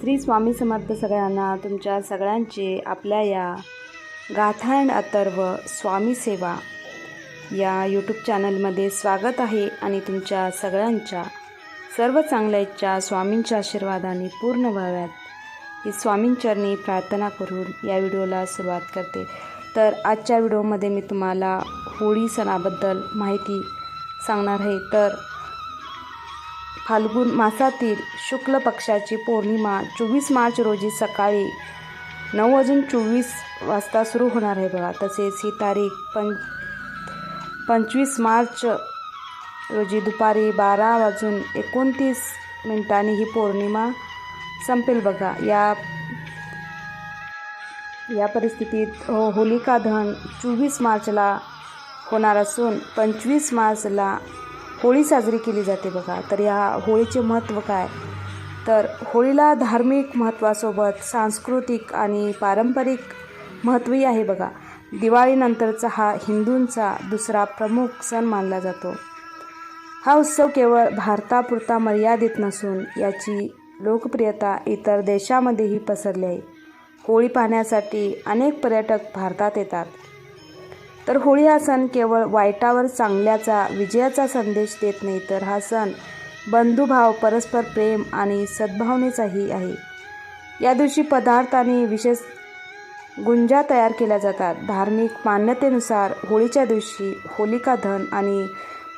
श्री स्वामी समर्थ सगळ्यांना तुमच्या सगळ्यांचे आपल्या या गाथा अँड अथर्व स्वामी सेवा. या यूट्यूब चॅनलमध्ये स्वागत आहे आणि तुमच्या सगळ्यांच्या सर्व चांगल्या इच्छा स्वामींच्या आशीर्वादाने पूर्ण व्हाव्यात. ही स्वामींचरणी प्रार्थना करून या व्हिडिओला सुरुवात करते. तर आजच्या व्हिडिओमध्ये मी तुम्हाला होळी सणाबद्दल माहिती सांगणार आहे. तर फाल्गुन मासातील शुक्ल पक्षाची पौर्णिमा चोवीस मार्च रोजी सकाळी नऊ वाजून चोवीस वाजता सुरू होणार आहे बघा. तसेच ही तारीख पं पंचवीस मार्च रोजी दुपारी बारा वाजून एकोणतीस मिनिटांनी ही पौर्णिमा संपेल बघा. या या परिस्थितीत हो होलिका दहन चोवीस मार्चला होणार असून पंचवीस मार्चला होळी साजरी केली जाते बघा. तर या होळीचे महत्त्व काय? तर होळीला धार्मिक महत्त्वासोबत सांस्कृतिक आणि पारंपरिक महत्त्वही आहे बघा. दिवाळीनंतरचा हा हिंदूंचा दुसरा प्रमुख सण मानला जातो. हा उत्सव केवळ भारतापुरता मर्यादित नसून याची लोकप्रियता इतर देशामध्येही पसरली आहे. होळी पाहण्यासाठी अनेक पर्यटक भारतात येतात. तर होळी हा सण केवळ वाईटावर चांगल्याचा विजयाचा संदेश देत नाही तर हा सण बंधुभाव परस्पर प्रेम आणि सद्भावनेचाही आहे. या दिवशी पदार्थ आणि विशेष गुंजा तयार केल्या जातात. धार्मिक मान्यतेनुसार होळीच्या दिवशी होलिका धन आणि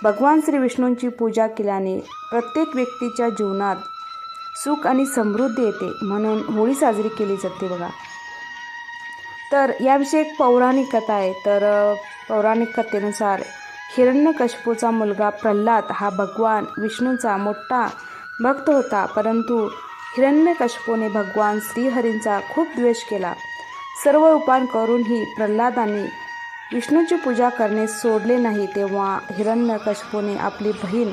भगवान श्री विष्णूंची पूजा केल्याने प्रत्येक व्यक्तीच्या जीवनात सुख आणि समृद्धी येते. म्हणून होळी साजरी केली जाते बघा. तर याविषयी एक पौराणिक कथा आहे. तर पौराणिक कथेनुसार हिरण्यकश्यपूचा मुलगा प्रल्हाद हा भगवान विष्णूचा मोठा भक्त होता. परंतु हिरण्यकश्यपूने भगवान श्रीहरींचा खूप द्वेष केला. सर्व उपाय करूनही प्रल्हादाने विष्णूची पूजा करणे सोडले नाही तेव्हा हिरण्यकश्यपूने आपली बहीण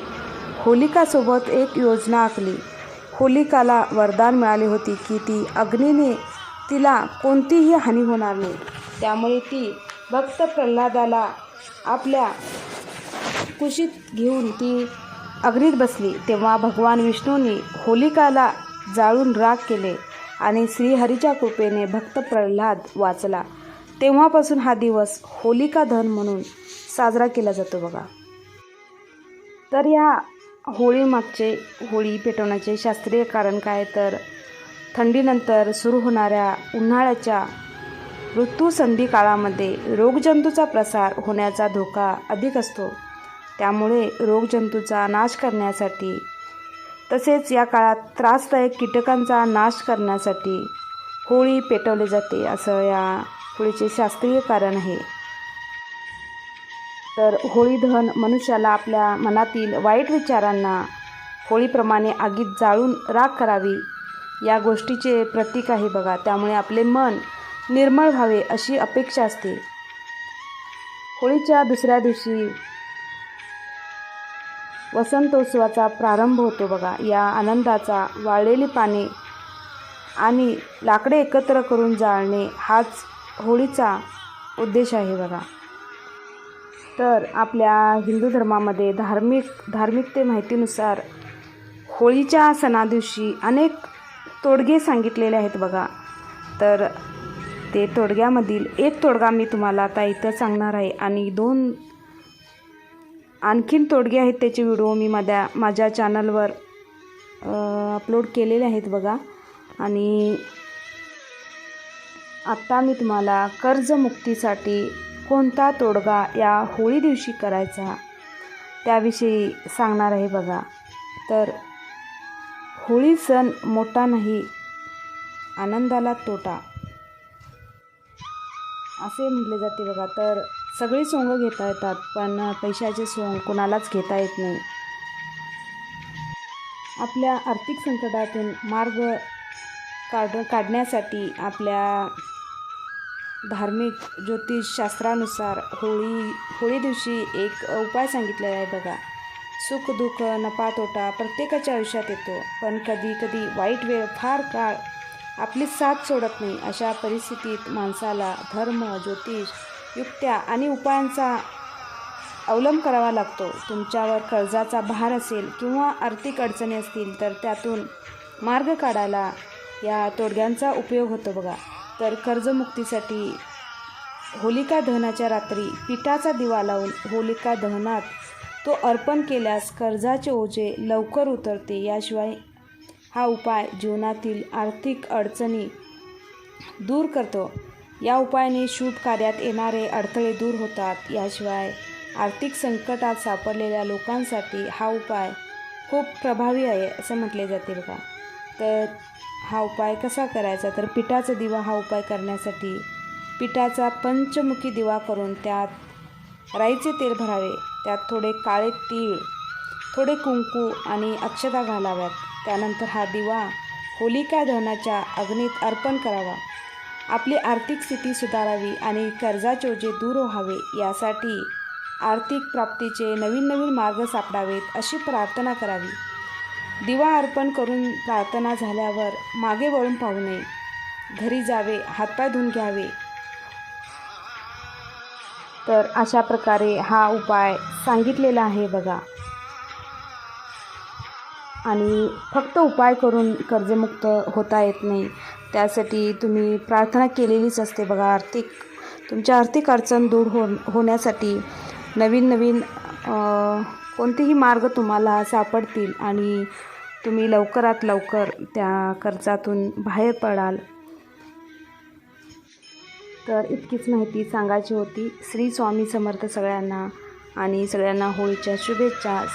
होलिकासोबत एक योजना आखली. होलिकाला वरदान मिळाले होते की ती अग्नीने तिला कोणतीही हानी होणार नाही. त्यामुळे ती भक्त प्रल्हादाला आपल्या कुशीत घेऊन ती अग्नीत बसली. तेव्हा भगवान विष्णूंनी होलिकाला जाळून राग केले आणि श्रीहरीच्या कृपेने भक्त प्रल्हाद वाचला. तेव्हापासून हा दिवस होलिका धन म्हणून साजरा केला जातो बघा. तर या होळीमागचे होळी पेटवण्याचे शास्त्रीय कारण काय? तर थंडीनंतर सुरू होणाऱ्या उन्हाळ्याच्या ऋतुसंधी काळामध्ये रोगजंतूचा प्रसार होण्याचा धोका अधिक असतो. त्यामुळे रोगजंतूचा नाश करण्यासाठी तसेच या काळात त्रासदायक कीटकांचा नाश करण्यासाठी होळी पेटवली जाते असं या होळीचे शास्त्रीय कारण आहे. तर होळी दहन मनुष्याला आपल्या मनातील वाईट विचारांना होळीप्रमाणे आगीत जाळून राख करावी या गोष्टीचे प्रतीक आहे बघा. त्यामुळे आपले मन निर्मळ व्हावे अशी अपेक्षा असते. होळीच्या दुसऱ्या दिवशी वसंतोत्सवाचा प्रारंभ होतो बघा. या आनंदाचा वाळलेली पाने आणि लाकडे एकत्र करून जाळणे हाच होळीचा उद्देश आहे बघा. तर आपल्या हिंदू धर्मामध्ये धार्मिक धार्मिकते माहितीनुसार होळीच्या सणादिवशी अनेक तोडगे सांगितलेले आहेत बघा. तर ते तोडग्यामधील एक तोडगा मी तुम्हाला आता इथं सांगणार आहे. आणि दोन आणखीन तोडगे आहेत त्याचे व्हिडिओ मी माझ्या माझ्या चॅनलवर अपलोड केलेले आहेत बघा. आणि आत्ता मी तुम्हाला कर्जमुक्तीसाठी कोणता तोडगा या होळी दिवशी करायचा त्याविषयी सांगणार आहे बघा. तर होळी सण मोठा नाही आनंदाला तोटा. असे म्हटले जाते बघा. तर सगळी सोंगं घेता येतात पण पैशाचे सोंग कोणालाच घेता येत नाही. आपल्या आर्थिक संकटातून मार्ग काढ काढण्यासाठी आपल्या धार्मिक ज्योतिषशास्त्रानुसार होळी होळी दिवशी एक उपाय सांगितलेला आहे बघा. सुख दुःख नफा तोटा प्रत्येकाच्या आयुष्यात येतो. पण कधी कधी वाईट वेळ फार काळ आपली साथ सोडत नाही. अशा परिस्थितीत माणसाला धर्म ज्योतिष युक्त्या आणि उपायांचा अवलंब करावा लागतो. तुमच्यावर कर्जाचा भार असेल किंवा आर्थिक अडचणी असतील तर त्यातून मार्ग काढायला या तोडग्यांचा उपयोग होतो बघा. तर कर्जमुक्तीसाठी होलिका दहनाच्या रात्री पिठाचा दिवा लावून होलिका दहनात तो अर्पण केल्यास कर्जाचे ओझे लवकर उतरते. याशिवाय हा उपाय जीवनातील आर्थिक अडचणी दूर करतो. या उपायाने शुभ कार्यात येणारे अडथळे दूर होतात. याशिवाय आर्थिक संकटात सापडलेल्या लोकांसाठी हा उपाय खूप प्रभावी आहे असं म्हटले जाते बघा. तर हा उपाय कसा करायचा? तर पिठाचा दिवा हा उपाय करण्यासाठी पिठाचा पंचमुखी दिवा करून त्यात राईचे तेल भरावे. त्यात थोडे काळे तीळ थोडे कुंकू आणि अक्षता घालाव्यात. त्यानंतर हा दिवा होलिका दहनाच्या अग्नीत अर्पण करावा. आपली आर्थिक स्थिती सुधारावी आणि कर्जाचे ओझे दूर व्हावे यासाठी आर्थिक प्राप्तीचे नवीन नवीन मार्ग सापडावेत अशी प्रार्थना करावी. दिवा अर्पण करून प्रार्थना झाल्यावर मागे वळून पाहू नये घरी जावे हातपाय धुवून घ्यावे तर अशा प्रकारे हा उपाय सांगितलेला आहे बघा. आणि फक्त उपाय करून कर्जमुक्त होता येत नाही. त्यासाठी तुम्ही प्रार्थना केलेलीच असते बघा. आर्थिक तुमच्या आर्थिक अडचण दूर हो होण्यासाठी नवीन नवीन कोणतेही मार्ग तुम्हाला सापडतील आणि तुम्ही लवकरात लवकर त्या कर्जातून बाहेर पडाल. तर इतकीच माहिती सांगायची होती. श्री स्वामी समर्थ सगळ्यांना आणि सगळ्यांना होळीच्या शुभेच्छा.